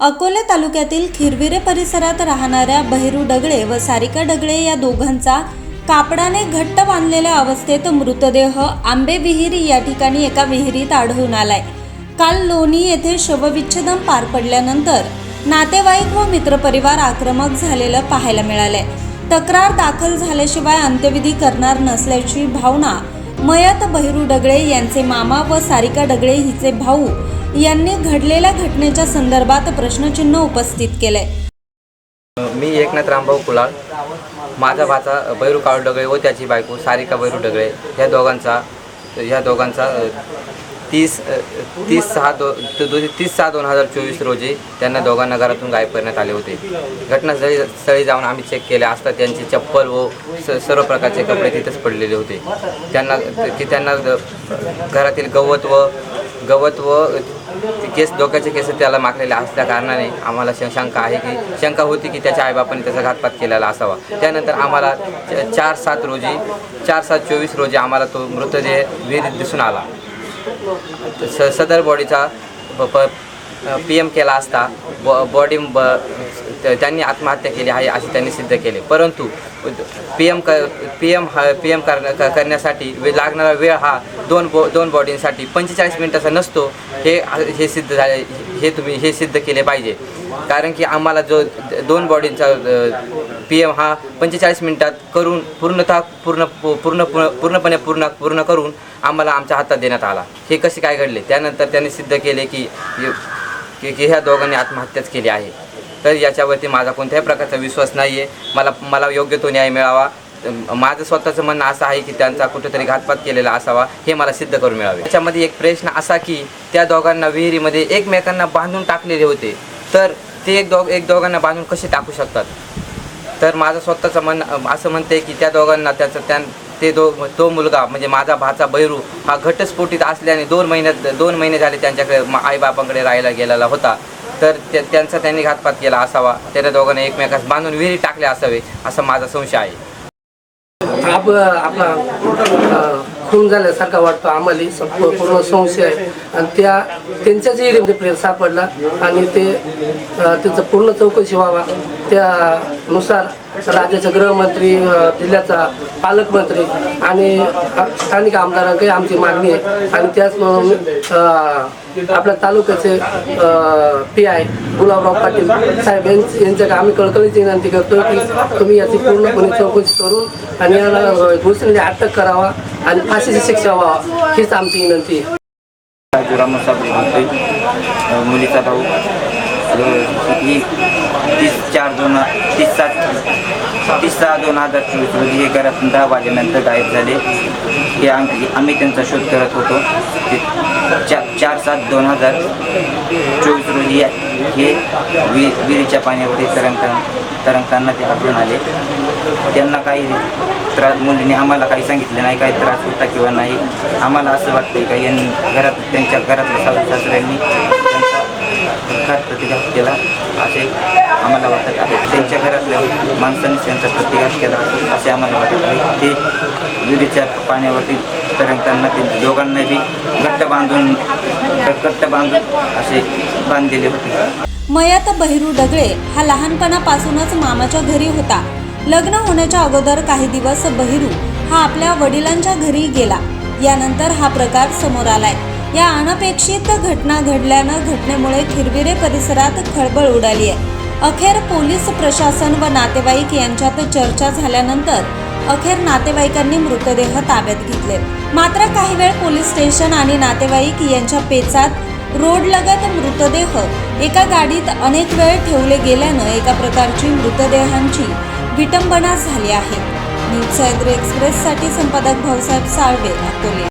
अकोले तालुक्यातील खिरविरे परिसरात राहणाऱ्या बहिरू डगळे व सारिका डगळे या दोघांचा कापडाने घट्ट बांधलेल्या अवस्थेत मृतदेह आंबे विहिरी या ठिकाणी एका विहिरीत आढळून आलाय. काल लोणी येथे शवविच्छेदन पार पडल्यानंतर नातेवाईक व मित्रपरिवार आक्रमक झालेलं पाहायला मिळालंय. तक्रार दाखल झाल्याशिवाय अंत्यविधी करणार नसल्याची भावना मयत बहिरू डगळे यांचे मामा व सारिका डगळे हिचे भाऊ यांनी घडलेल्या घटनेच्या संदर्भात प्रश्नचिन्ह उपस्थित केले. मी एकनाथ रामभाऊ कुलाळ माझा भाचा बैरू काळू डगळे व त्याची बायको सारिका बैरू डगळे ह्या दोघांचा ह्या दोघांचा तीस तीस सहा दो तीस सहा दोन हजार चोवीस रोजी त्यांना दोघांना घरातून गायब करण्यात आले होते. घटनास्थळी स्थळी जाऊन आम्ही चेक केले. असता त्यांची चप्पल व स सर्व प्रकारचे कपडे तिथेच पडलेले होते. त्यांना की त्यांना घरातील गवत व गवत व ते केस डोक्याचे केस त्याला मागलेले असल्या कारणाने आम्हाला श- शंका आहे की शंका होती की त्याच्या आईबापाने त्याचा घातपात केलेला असावा. त्यानंतर आम्हाला चार सात रोजी चार सात चोवीस रोजी आम्हाला तो मृतदेह विहिरीत दिसून आला. स सदर बॉडीचा प पी एम केला असता. बॉ बॉडी ब त्यांनी आत्महत्या केली आहे असे त्यांनी सिद्ध केले. परंतु पी एम क पी एम हा पी एम कर क- करण्यासाठी वे लागणारा वेळ हा दोन बॉ दोन बॉडींसाठी पंचेचाळीस मिनिटाचा नसतो. हे हे सिद्ध झाले हे तुम्ही हे सिद्ध केले पाहिजे. कारण की आम्हाला जो दोन बॉडींचा पी एम हा पंचेचाळीस मिनिटात करून पूर्णतः पूर्ण पूर्ण पूर्ण पूर्णपणे पूर्ण पूर्ण करून आम्हाला आमच्या हातात देण्यात आला. हे कसे काय घडले? त्यानंतर त्यांनी सिद्ध केले की की की ह्या दोघांनी आत्महत्याच केली आहे. तर याच्यावरती माझा कोणत्याही प्रकारचा विश्वास नाही आहे मला मला योग्य तो न्याय मिळावा. माझं स्वतःचं म्हणणं असं आहे की त्यांचा कुठेतरी घातपात केलेला असावा हे मला सिद्ध करून मिळावे. त्याच्यामध्ये एक प्रश्न असा की त्या दोघांना विहिरीमध्ये एकमेकांना बांधून टाकलेले होते. तर ते एक दोघ एक दोघांना बांधून कसे टाकू शकतात? तर माझं स्वतःचं म्हणणं असं म्हणते की त्या दोघांना त्याचं त्या ते दो तो मुलगा म्हणजे माझा भाचा बैरू हा घटस्फोटीत असल्याने दोन महिन्यात दोन महिने झाले त्यांच्याकडे आईबापांकडे राहायला गेलेला होता. तर त्यांचा त्यांनी घातपात केला असावा. त्याने दोघांना एकमेकास बांधून विहिरी टाकले असावे असा माझा संशय आहे. आपला खून झाल्यासारखा वाटतो आम्हाला. सप- पूर्ण संशय आहे. आणि त्या त्यांच्याच एरियामध्ये प्रेर सापडला आणि ते त्यांचं पूर्ण चौकशी व्हावा. त्यानुसार राज्याचे गृहमंत्री जिल्ह्याचा पालकमंत्री आणि स्थानिक आमदारांकडे आमची मागणी आहे. आणि त्याच म्हणून आपल्या तालुक्याचे पी आय गुलाबराव पाटील साहेब यांच- यांच्याकडे आम्ही कळकळीची विनंती करतो की तुम्ही याची पूर्णपणे चौकशी करून आणि याला घोषणेने अटक करावा आणि फाशीची शिक्षा व्हावा हीच आमची विनंती आहे. मुलीचा भाऊ ही तीस चार दोन तीस सात तीस सहा दोन हजार चोवीस रोजी हे घरातून दहा वाजेनंतर गायब झाले. हे आम्ही आम्ही त्यांचा शोध करत होतो. ते चार सात दोन हजार चोवीस रोजी हे वि विहिरीच्या पाण्यावरती तरंग तरंगताना ते आढळून आले. त्यांना काही त्रास मुलीने आम्हाला काही सांगितलं नाही काही त्रास होता किंवा नाही. आम्हाला असं वाटतं का यांनी घरात त्यांच्या घरातल्या सासऱ्यांनी त्यांचा प्रतिघात केला असे आम्हाला वाटत आहे. त्यांच्या घरातल्या माणसांनीच त्यांचा प्रतिघात केला असे आम्हाला वाटत आहे. ते विहिरीच्या पाण्यावरती तरंगताना ते दोघांनाही घट्ट बांधून घट्ट बांधून असे बांधलेले होते. मयात बहिरू डगळे हा लहानपणापासूनच मामाच्या घरी होता. लग्न होण्याच्या अगोदर काही दिवस बहिरू हा आपल्या वडिलांच्या घरी गेला. यानंतर हा प्रकार समोर आलाय. या अनपेक्षित घटना घडल्यानं घटनेमुळे खिरविरे परिसरात खळबळ उडाली आहे अखेर पोलीस प्रशासन व नातेवाईक यांच्यात चर्चा झाल्यानंतर अखेर नातेवाईकांनी मृतदेह ताब्यात घेतले. मात्र काही वेळ पोलीस स्टेशन आणि नातेवाईक यांच्या पेचात रोडलगत मृतदेह एका गाडीत अनेक वेळ ठेवले गेल्यानं एका प्रकारची मृतदेहांची विटंबना झाली आहे. न्यूज सह्याद्री एक्सप्रेससाठी संपादक भाऊसाहेब साळवे अकोले